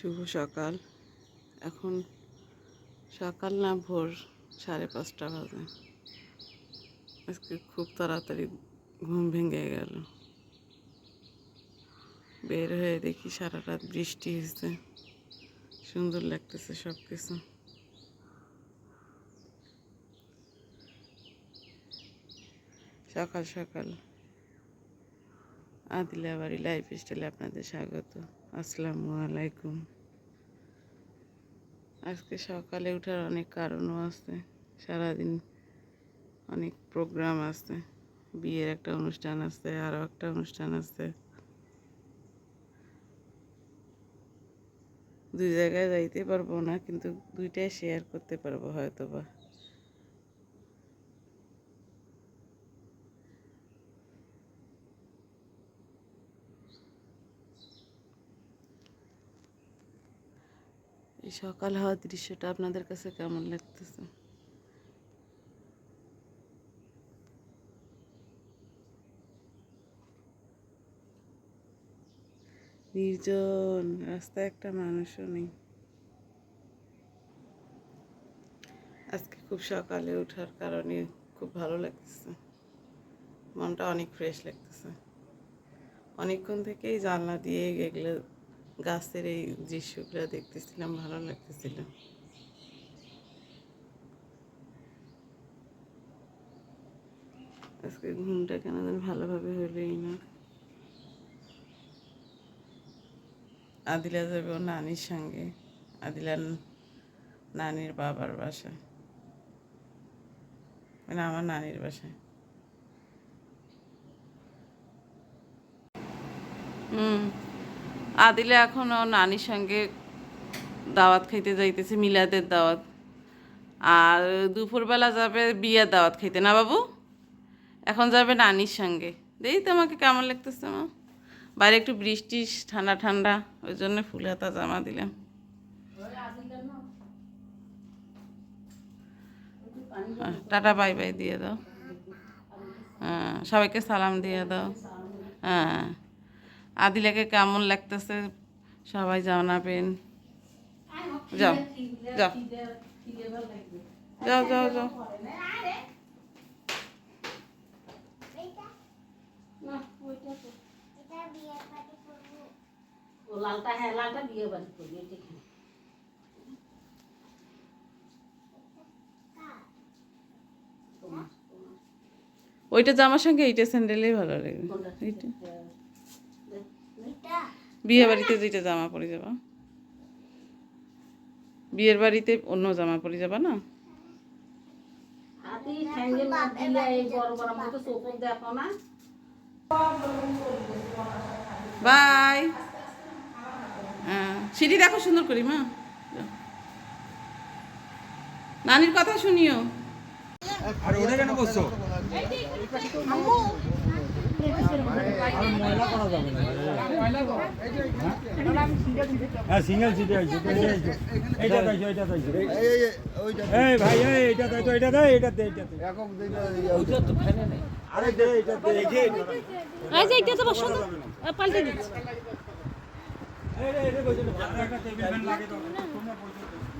শুভ সকাল। এখন সকাল না ভোর সাড়ে পাঁচটা বাজে। আজকে খুব তাড়াতাড়ি ঘুম ভেঙে গেল। বের হয়ে দেখি সারা রাত বৃষ্টি হয়েছে সুন্দর লাগতেছে সব কিছু সকাল সকাল। আদিলা বাড়ি লাইফ স্টাইলে আপনাদের স্বাগত। আসসালামু আলাইকুম আজকে সকালে ওঠার অনেক কারণও আছে। সারাদিন অনেক প্রোগ্রাম আছে। বিয়ের একটা অনুষ্ঠান আছে, আরও একটা অনুষ্ঠান আছে। দুই জায়গায় যাইতে পারব না, কিন্তু দুইটাই শেয়ার করতে পারব হয়তো বা এই সকাল হওয়ার দৃশ্যটা আপনাদের কাছে কেমন লাগতেছে? নির্জন, রাস্তায় একটা মানুষও নেই। আজকে খুব সকালে ওঠার কারণে খুব ভালো লাগতেছে। মনটা অনেক ফ্রেশ লাগতেছে। অনেকক্ষণ থেকেই জানলা দিয়ে এগুলো গাছের এই দৃশ্যগুলো দেখতেছিলাম, ভালো লাগতেছিল। আজকে ঘুমটা কেন যেন ভালোভাবে হলেই না। আদিলা যাবে ওর নানির সঙ্গে। আদিলার নানির বাবার বাসায়। মানে আমার নানির বাসায়। হুম। আদিলে এখন ও নানির সঙ্গে দাওয়াত খাইতে যাইতেছে মিলাদের দাওয়াত। আর দুপুরবেলা যাবে বিয়ের দাওয়াত খাইতে না বাবু? এখন যাবে নানির সঙ্গে। দেই তোমাকে কেমন লাগতেছে মা? বাইরে একটু বৃষ্টি ঠান্ডা ঠান্ডা ওই জন্য ফুল হাতা জামা দিলাম। হ্যাঁ, টাটা বাই বাই দিয়ে দাও। হ্যাঁ সবাইকে সালাম দিয়ে দাও। হ্যাঁ। আদিলাকে কেমন লাগতেছে সবাই জানাবেন যাও যাও যাও যাও যাও লালটা হ্যাঁ লালটা বিয়ে বাড়ি করবি এখানে। তোমার, তোমার। ওইটা জামার সঙ্গে এইটা স্যান্ডেলেই ভালো লাগে এইটা। বিয়ে বাড়িতে যেটা জামা পরে যাবা। বিয়ের বাড়িতে অন্য জামা পরে যাবা না? বাই। সিঁড়ি দেখো সুন্দর করি মা। নানির কথা শুনিও। আর ওটা কেন বসছো হ্যাঁ সিঙ্গেল সিটে আছে এইটা দাইছো এইটা দাইছো এই ভাই এইটা দাই তো এটা দাই দে এটা আরে দে এটা দে দেখে এই যে এটা তো বসো পাল্টে দিচ্ছি।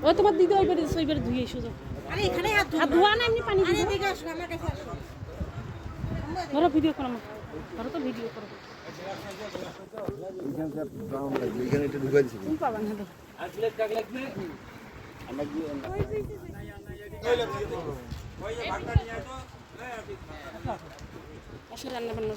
ও তোমার দিদি ওই বাড়ি ধুয়ে এসো যাও। আরে এখানে হাত হাত ধোয়া না এমনি পানি আরে দিয়ে আসো আমার কাছে আসো। ধরো ভিডিও করো মা ধরো তো ভিডিও করো। তুমি পাবা না ধরো। ওই যে ভাতটা নিয়ে আসো আসো রান্না বান্না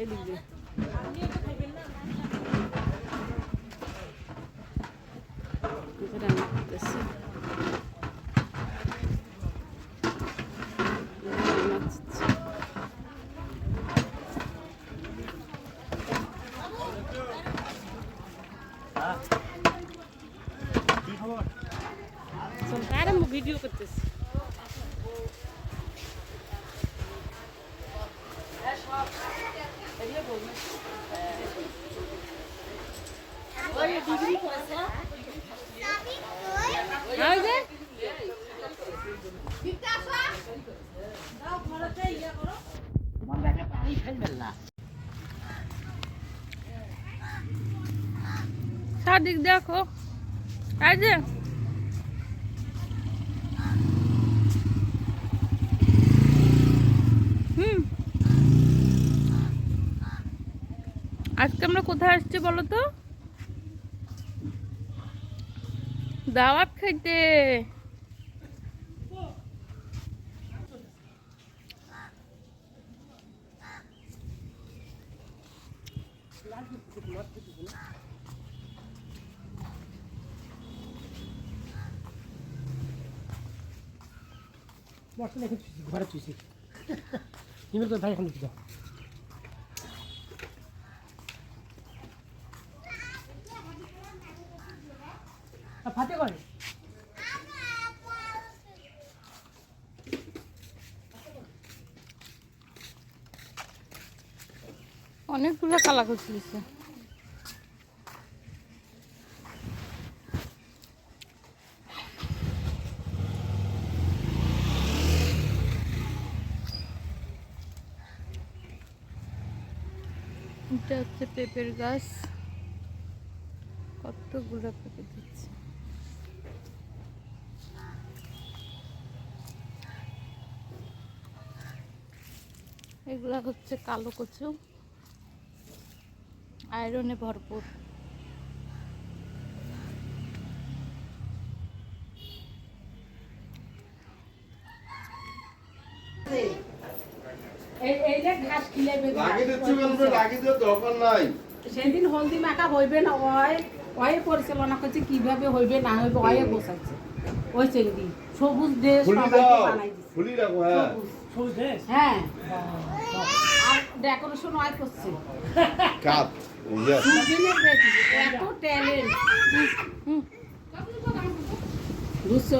এই ভাত দে ইমাম ভাত দে এই দিক দিয়ে রান্না করতেছি রান্না হচ্ছে। চল, আরে আমি ভিডিও করতেছি সাদিক দেখো। এই যে। হুম। আজকে আমরা কোথায় আসছি বলো তো? দাওয়াত খাইতে। ঘরে চুইছি নিমের তো ভাই এখন দিতে অনেকগুলো কালা করছে এটা হচ্ছে পেঁপের গাছ। কতগুলো পেঁপে দিচ্ছে। এগুলা হচ্ছে কালো কচু। আয়রনে ভরপুর। সেদিন হলদি মাখা হইবে না ওই ওই পরিচালনা করছে কীভাবে হইবে না হইবে ওয়ে বসাচ্ছে ওই সবুজ দাও বানাই দিচ্ছে হ্যাঁ। সবুজ। সবুজ দেশ হ্যাঁ আর ডেকোরেশন ওয়াই করছে কাপ ইয়েস দুদিনের বেশি, এত ট্যালেন্ট বুঝছ?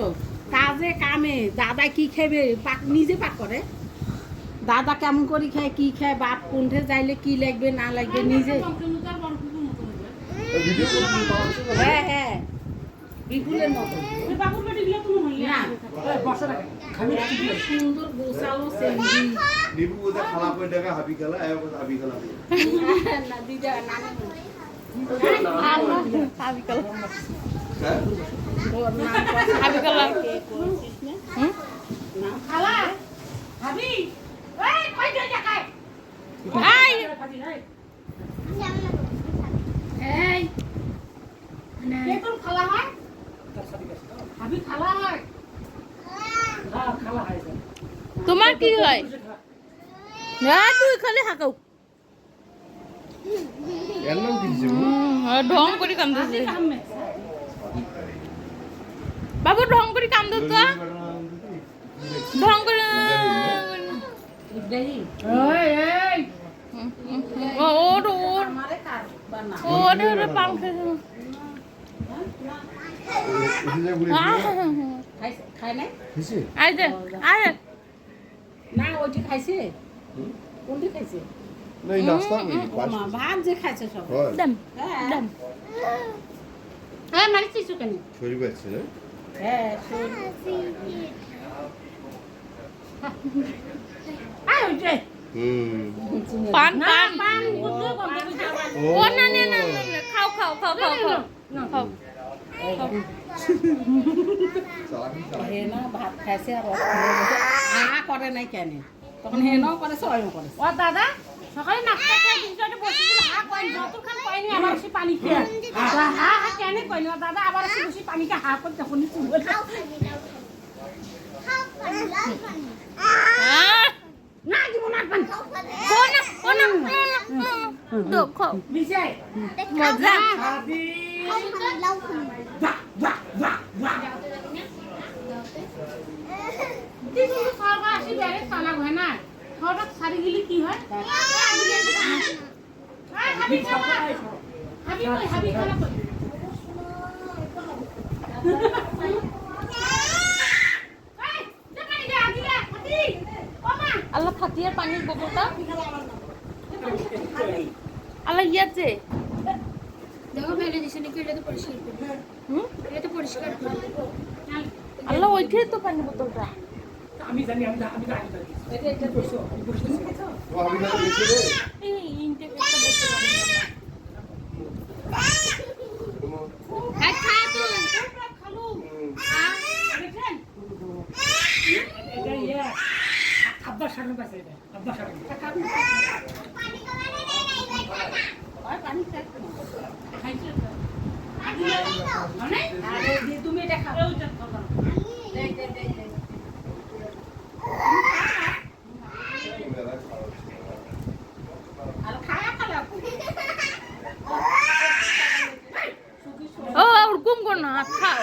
কাজে কামে দাদা কি খাবে? পাক নিজে পাক করে। দাদা কেমন করে খায় কি খায় বাপ কোনঠে যাইলে কি লাগবে না লাগবে নিজে। হ্যাঁ হ্যাঁ। বিপুলের মতো। না? সুন্দর গোছালো সেন্ডি নিবু কোথা খালা করে টাকা হাবি খেলা এ কোথা হাবি খেলা না দিদা হ্যাঁ ওর নাম কত? আবিকাল কে করছিস না? হুম ফাটি নাই এই বেতন খালা হয় তার সাথে গেছে আমি খালা হয় হ্যাঁ খালা হয় তোমার কি হয় হ্যাঁ তুই খালি হাঁকাও। ঢং করে কান্দছে বাবু ঢং করে কান্দ তো। ঢং করে ওর ওর ওর ওর পাম খেয়েছে খাইছে খাই নাই? দে। না ওইটি খাইছে? কোনটি খাইছে? নাই নাস্তা করি ভাত যে খাইছে সব। হয়। দেম হ্যাঁ। হ্যাঁ কেন? শরীর পাচ্ছে না? হ্যাঁ শোন আয় ওইটে। পান পান। পান বুঝলো কত বুঝা ও। না না না না, না, খাও খাও খাও খাও খাও খাও চালাকি চালাকি হে না ভাত খাইছে আর করে নাই কেন। তখন হে নাও করেছে অয়ও করেছে ও দাদা সকালে নাস্তা খেয়ে দুজনে বসেছিল হা কইনি যতক্ষণ কইনি আবার এসে পানি খেয়ে। হা হা কেন কইনি ও দাদা আবার এসে বসে পানি খেয়ে হা করে তখন চুল না দিব না পানি। ও না ও না না, না, না, না। দো খাও বিজয় মজা তুই কিন্তু সরকার আসি বেড়ে আল্লাহ খাতিয়ার পানির বোতলটা। আল্লাহ ইয়াছে দেখো ফেলে দিছে নাকি এটা তো পরিষ্কার হুম? এটা তো পরিষ্কার আল্লাহ ওইখানে তো পানি বোতলটা। আমি জানি আমি আমি জানি আমি বুঝতেছি ও হাবি খেলা গেছে রে এই ইনটেক একটা বোতল আনলাম। আর খা তো এটা ইয়ে আব্বা সামনে পাইছে এটা আব্বা সামনে আরে দি, তুমি এটা খাও দে, দে, দে, দে। আর খায়া খালা ও ওরকম কর না হাত খাও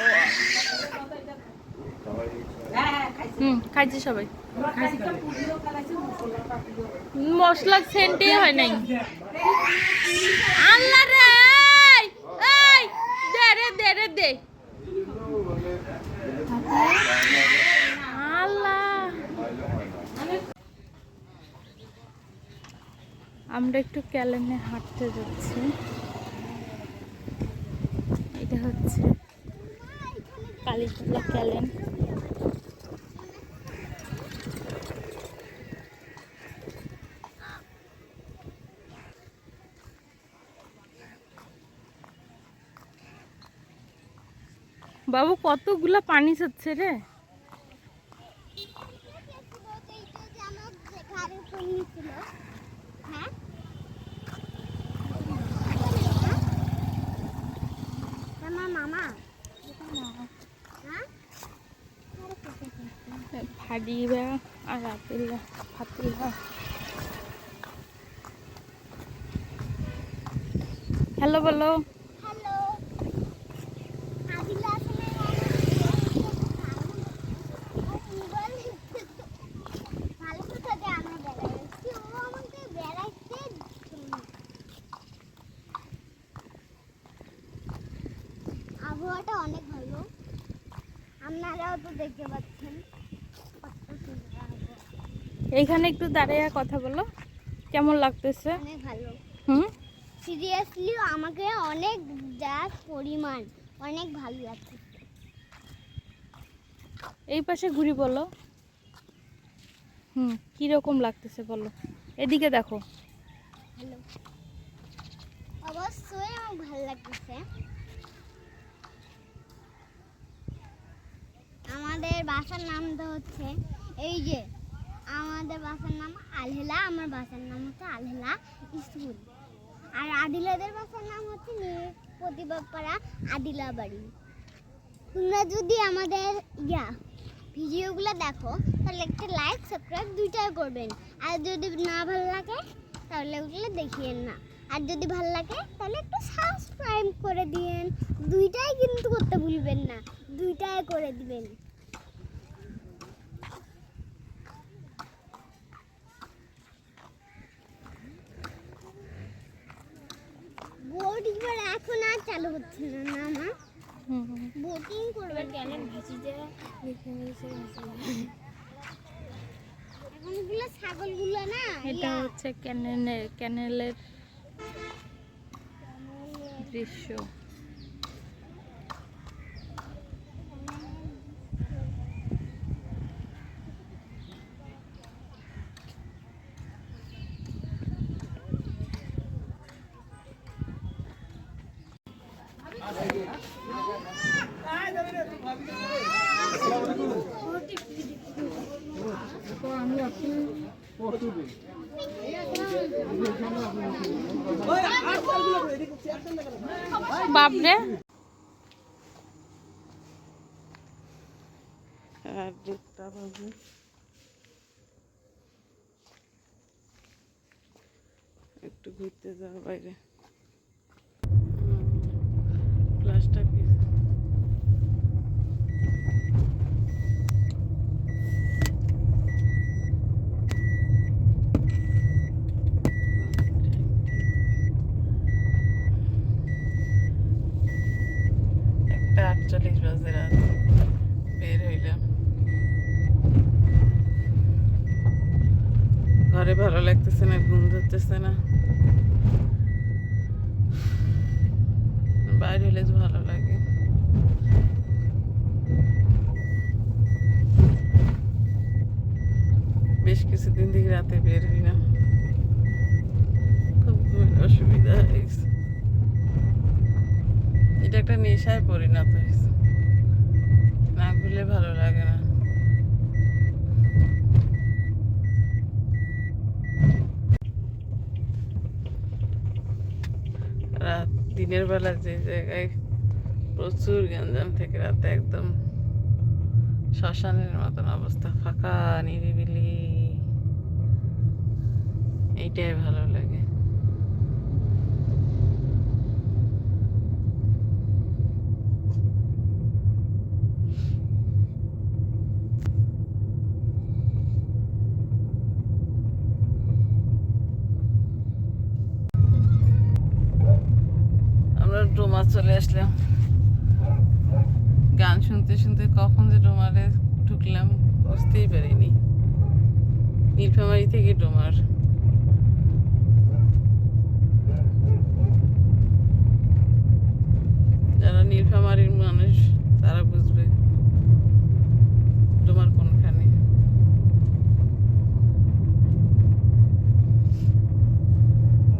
হ্যাঁ হ্যাঁ খাইছি হুম, খাইছে সবাই। মশলা সেন্টে হয় নাই। আল্লাহ রে, এই দে রে দে রে, দে। আল্লাহ। আমরা একটু ক্যালেনে হাঁটতে যাচ্ছি। এটা হচ্ছে কালীতলা ক্যালেন। বাবু কতগুলা পানি যাচ্ছে রে? আর হ্যালো বলো হ্যালো আদিলা আসলে ভালো কথা যে আমরা বেড়াচ্ছি ও আমাকে বেড়াইতে দিচ্ছে না। আবহাওয়াটা অনেক ভালো। আপনারাও তো দেখতে পাচ্ছেন। এইখানে একটু দাঁড়িয়ে কথা বলো। কেমন লাগতেছে? অনেক ভালো। হুম? সিরিয়াসলি আমাকে অনেক যা পরিমাণ অনেক ভালো লাগছে। এই পাশে ঘুরি বলো। হুম কীরকম লাগতেছে বলো। এদিকে দেখো। ভালো। অবশ্যই আমার ভালো লাগতেছে। আমাদের নাম নামটা হচ্ছে, এই যে আমাদের বাসার নাম আলহেলা, আমার বাসার নাম হচ্ছে আলহেলা স্কুল। আর আদিলাদের বাসার নাম হচ্ছে প্রতিবাপাড়া আদিলা বাড়ি তোমরা যদি আমাদের ইয়া ভিডিওগুলো দেখো, তাহলে একটা লাইক সাবস্ক্রাইব দুইটাই করবেন। আর যদি না ভালো লাগে, তাহলে ওগুলো দেখিয়েন না। আর যদি ভালো লাগে, তাহলে একটু সাবস্ক্রাইব করে দিয়েন। দুইটাই কিন্তু করতে ভুলবেন না। দুইটাই করে দিবেন। বোর্ড এখন আর চালু হচ্ছে না না মা বোটিং করবে। কেন ভাসি দেওয়া এখন এগুলো ছাগলগুলো না এটা হচ্ছে ক্যানেলের ক্যানেলের দৃশ্য। বাপরে। একটু ঘুরতে যাওয়া বাইরে। প্লাস্টার কি একটা আটচল্লিশ বাজে রাত বের হইলাম ঘরে ভালো লাগতেছে না, ঘুম ধরতেছে না। বাইরে হলে ভালো লাগে। বেশ কিছুদিন থেকে রাতে বের হই না। খুব অসুবিধা হয়েছে। এটা একটা নেশায় পরিণত হয়েছে। না ঘুরলে ভালো লাগে না রাত দিনের বেলা যে জায়গায় প্রচুর গঞ্জাম থেকে রাতে একদম শ্মশানের মতন অবস্থা, ফাঁকা, নিরিবিলি। এইটাই ভালো লাগে। চলে আসলাম। গান শুনতে শুনতে কখন যে ডোমারে ঢুকলাম, বুঝতেই পারিনি। নীলফামারি থেকে ডোমার। যারা নীলফামারির মানুষ, তারা বুঝবে ডোমার কোনখানে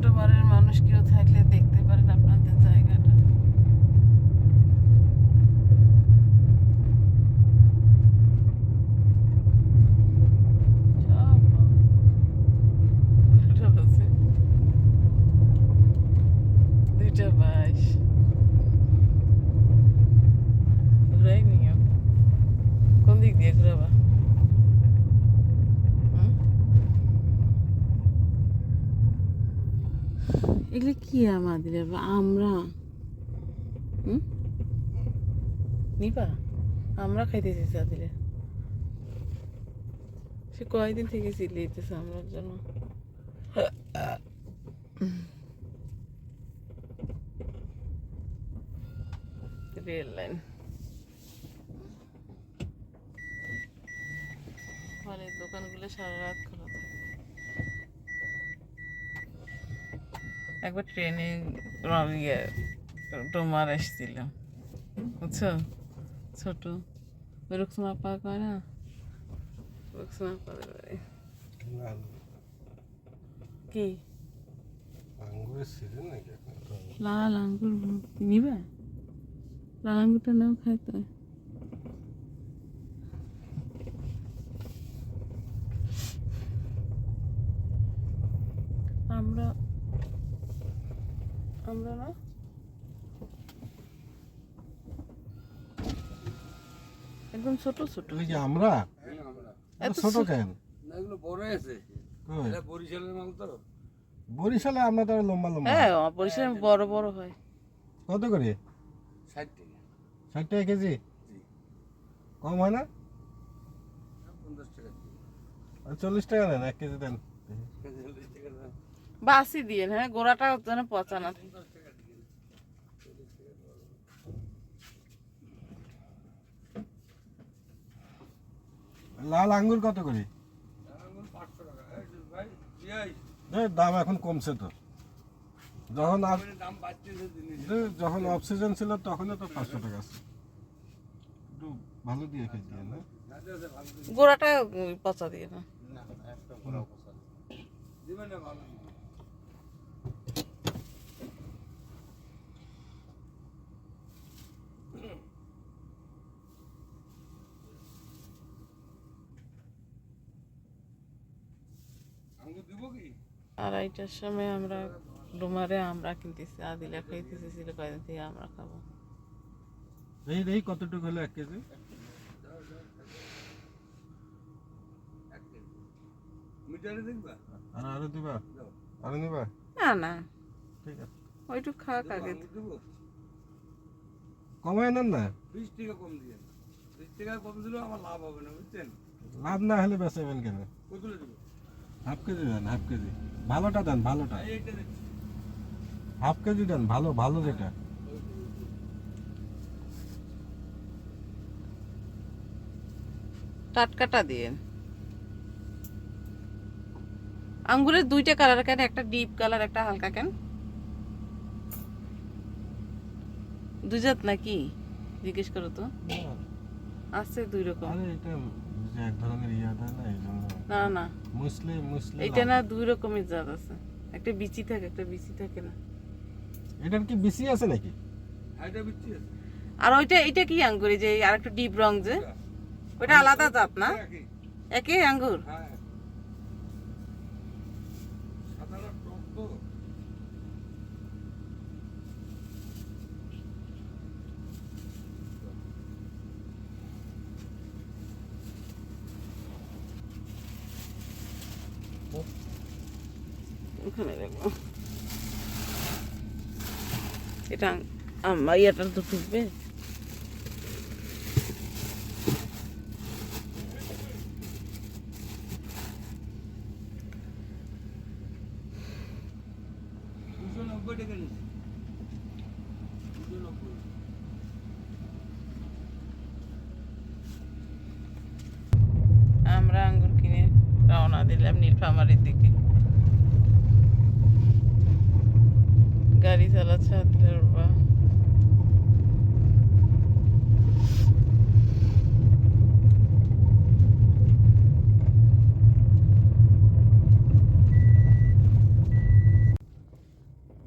ডোমারের মানুষ কেউ থাকলে দেখতে পারেন আপনাদের জায়গাটা সব বন্ধ। কটা বাজে? দুইটা বাইশ ঘুরাই নিও কোন দিক দিয়ে ঘুরাবা হুম? এগুলো কি আমাদের? আমরা, হুম? নিবা আমরা খাইতেছি চাঁদিলে সে কয়দিন থেকে চিল্লাইতেছে আমরার জন্য। Rail line. ফলের দোকানগুলো সারা রাত খোলা থাকে একবার ট্রেনে ইয়ে ডোমার এসেছিলাম বুঝছ? ছোট। রুকসমা পা কয় না রুকসমা পাদের বাড়ি। কি? লাল আঙ্গুর নিবে? লাল আঙ্গুরটা নাও খাইতে আমরা আমরা না একদম ছোট ছোট। ওই যে আমরা? এত ছোট কেন? এগুলো বড় আছে এটা বরিশালের মাল তো। বরিশালে আমরা তো লম্বা লম্বা হ্যাঁ পরিশ্রম বড় বড় হয়। কত করে? ষাট টাকা। ষাট টাকা কেজি? কম হয় না? পঞ্চাশ টাকা আর চল্লিশ টাকা দেন এক কেজি দেন। বাসি দিয়ে হ্যাঁ গোড়াটা যেন পচা না থাকে। লাল আঙ্গুর কত করে? দাম এখন কমছে তো। যখন যখন অফ সিজন ছিল তখনও তো পাঁচশো টাকা আছে। একটু ভালো দিয়ে খেয়ে দিয়ে না গোড়াটা উম, পচা দিয়ে না। দিবেন না ভালো। আড়াইটার সময় আমরা ডুমারে আমরা কিনতেছি আদিলা খাইতেছি ছিল কয়দিন থেকে আমরা খাব। এই এই কতটুকু হলো? এক কেজি? আর আরও দিবা? আরও নিবা? না না। ঠিক আছে। ওইটুক খাক আগে। আঙ্গুর দেবো। কমায় নেন না। বিশ টাকা কম দিয়ে বিশ টাকা কম দিলেও আমার লাভ হবে না বুঝছেন? লাভ না হলে বেচাবেন কেন? হাফ কেজি দেন হাফ কেজি। ভালোটা দেন ভালোটা। হাফ কেজি দেন ভালো ভালো যেটা। টাটকাটা দিয়ে। আঙ্গুরের দুইটা কালার কেন? একটা ডিপ কালার একটা হালকা কেন? দুই জাত নাকি? জিজ্ঞেস করো তো। আছে দুই রকম। যে এক ধরনের দেয় না এই জন্য না না। মুসলিম মুসলিম এটা না দুই রকমের জাত আছে। একটা বিচি থাকে একটা বিচি থাকে না। এটার কি বিচি আছে নাকি? এটা বিচি আছে। আর ওইটা এটা কি আঙ্গুর? এই যে আরেকটা ডিপ রং যে। ওইটা আলাদা জাত না? একই। একই আঙ্গুর? হ্যাঁ সাদাটা টক তো ওখানে রাখব এটা আমার ইয়াটা তো ঢুকবে আমরা আঙ্গুর কিনে রওনা দিলাম নীলফামারির দিকে। গাড়ি চালাচ্ছে আদিলের বাবা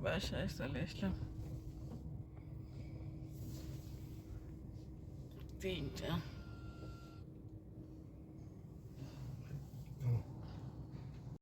বাসায় চলে আসলাম তিনটা